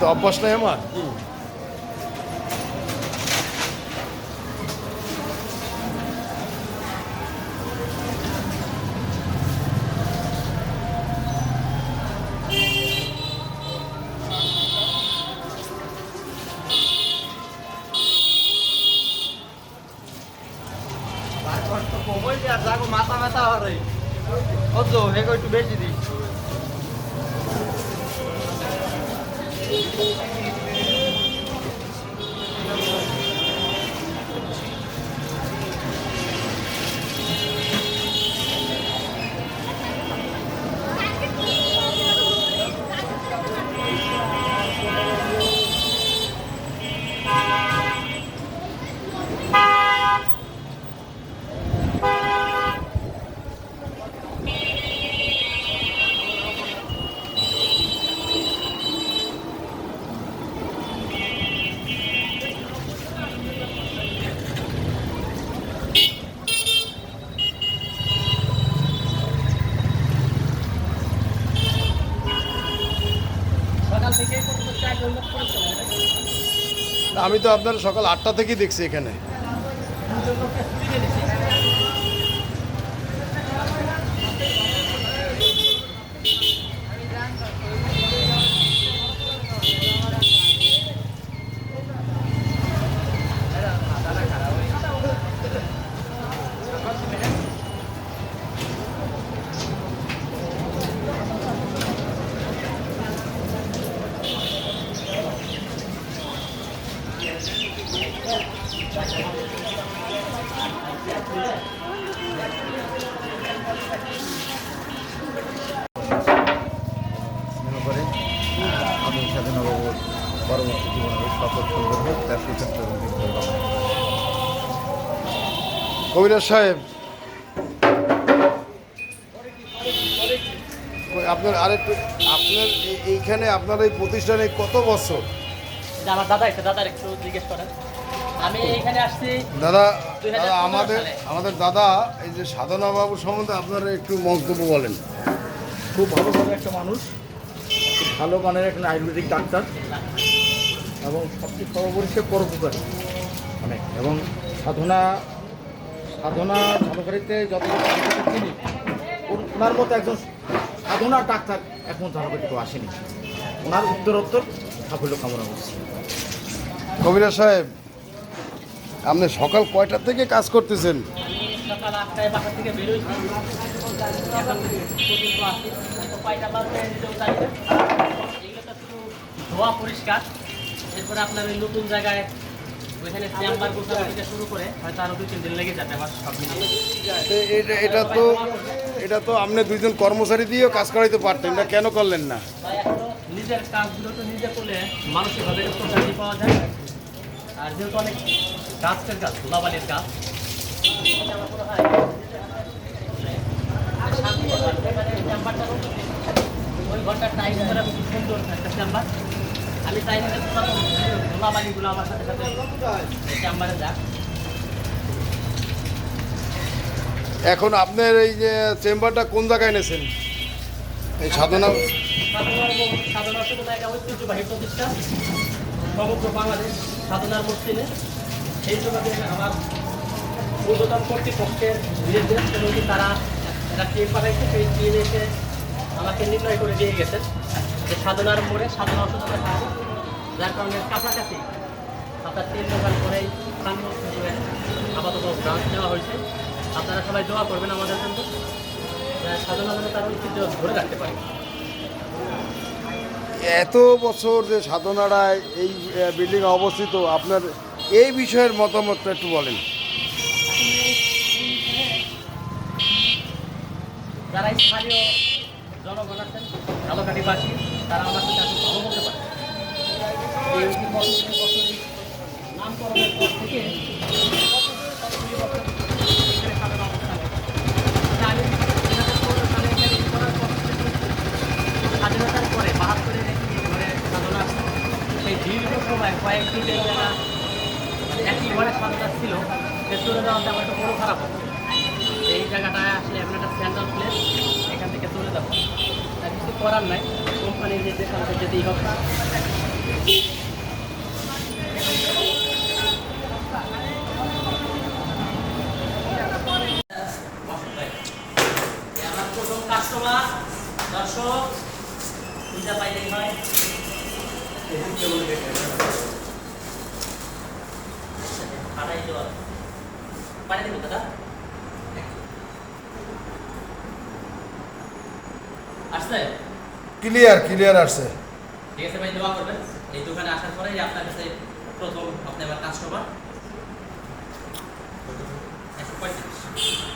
তো অভ্যাস নাই আমার। মাথা ব্যথা হরে কত হেগো একটু বেশি দিই। Kiki. আমি তো আপনার সকাল আটটা থেকেই দেখছি এখানে। করে আমি পরবর্তী সুচিত্র কবিরাজ সাহেব। আপনার আরেকটু আপনার এই- এইখানে আপনার এই প্রতিষ্ঠানে কত বছর? আমার দাদা একটা দাদার একটু জিজ্ঞেস করেন। আমি এখানে আসছি দাদা দাদা আমাদের আমাদের দাদা এই যে সাধনা বাবু সম্বন্ধে আপনারা একটু মন্তব্য বলেন। খুব ভালো ভালো একটা মানুষ খুব ভালো মানের একটা আয়ুর্বেদিক ডাক্তার এবং সবচেয়ে সর্বোপরি সে পরোপকারী। অনেক এবং সাধনা সাধনা ঝালকারিতে যত চিনি ওনার মতো একজন সাধনা ডাক্তার এখন ঝালকারিতে কেউ আসেনি। ওনার উত্তরোত্তর সাফল্য কামনা করছি কবিরাজ সাহেব আপনি সকাল কয়টা থেকে কাজ করতেছেন? সকাল আটটায় বাসা থেকে বেরোইছি এখন পর্যন্ত আসি কয়টা বাজে নিজেও জানি এগুলো তো শুধু ধোয়া পরিষ্কার। এরপরে আপনার ওই নতুন জায়গায় ওইখানে চেম্বার গোছানো থেকে শুরু করে হয়তো আরও দুই তিন দিন লেগে যাবে আমার সব এটা এটা তো এটা তো আপনি দুইজন কর্মচারী দিয়েও কাজ করাইতে পারতেন এটা কেন করলেন না? নিজের কাজগুলো তো নিজে করলে মানসিকভাবে একটু প্রশান্তি পাওয়া যায়। আর যেহেতু অনেক গাছের গাছ ধুলাবালির গাছ টাইম খুব সুন্দর চেম্বার আমি এখন আপনার এই যে চেম্বারটা কোন জায়গায় এনেছেন? এই সাধনা সাধনার মো- সাধনার একটা ঐতিহ্যবাহী প্রতিষ্ঠান সমগ্র বাংলাদেশ সাধনার মসজিদে। সেই সুবাদে আমার ঊর্ধ্বতন কর্তৃপক্ষের নির্দেশ এবং তারা একটা টিম পাঠাইছে, সেই টিম এসে আমাকে নির্ণয় করে দিয়ে গেছেন যে সাধনার মোড়ে সাধনা অসুবিধা থাকবে যার কারণে কাছাকাছি আপনার তিন দোকান করেই আপাতত ব্রাঞ্চ নেওয়া হয়েছে। আপনারা সবাই দোয়া করবেন আমাদের জন্য। সাধনা যেন তার ঐতিহ্য ধরে রাখতে পারে। এত বছর যে সাধনারায় এই বিল্ডিং অবস্থিত আপনার এই বিষয়ের মতামতটা একটু বলেন। যারা স্থানীয় জনগণ আছেন ঝালকাঠিবাসী তারা আমার সাথে ভালো বলতে পারে এই যে বছর বছর নামকরণের পর থেকে বছরে বছর এখানে সাধারণ অবস্থান তা আমি এখানে সালে এখানে ই করার পর থেকে স্বাধীনতার পরে বাহাত্তরের একটি ঘরে সাধনা আসছে সেই দীর্ঘ সময় কয়েকটি যে জায়গা একই ঘরে সাধনা ছিল সে চলে যাওয়াতে আমার একটু বড় খারাপ হতো। এই জায়গাটায় আসলে এমন একটা সেন্ট্রাল প্লেস এখান থেকে চলে যাব। আর কিছু করার নাই কোম্পানির নির্দেশানুসারে যেতেই হবে। কাস্টমার দর্শক পূজা পাইলেই হয়। পাঠিয়ে দেবো দাদা আসছে। ক্লিয়ার ক্লিয়ার আসছে ঠিক আছে ভাই, দোয়া করবেন। এই দোকানে আসার পরে আপনার কাছে প্রথম আপনি আমার কাস্টমার। একশো পঁয়ত্রিশ।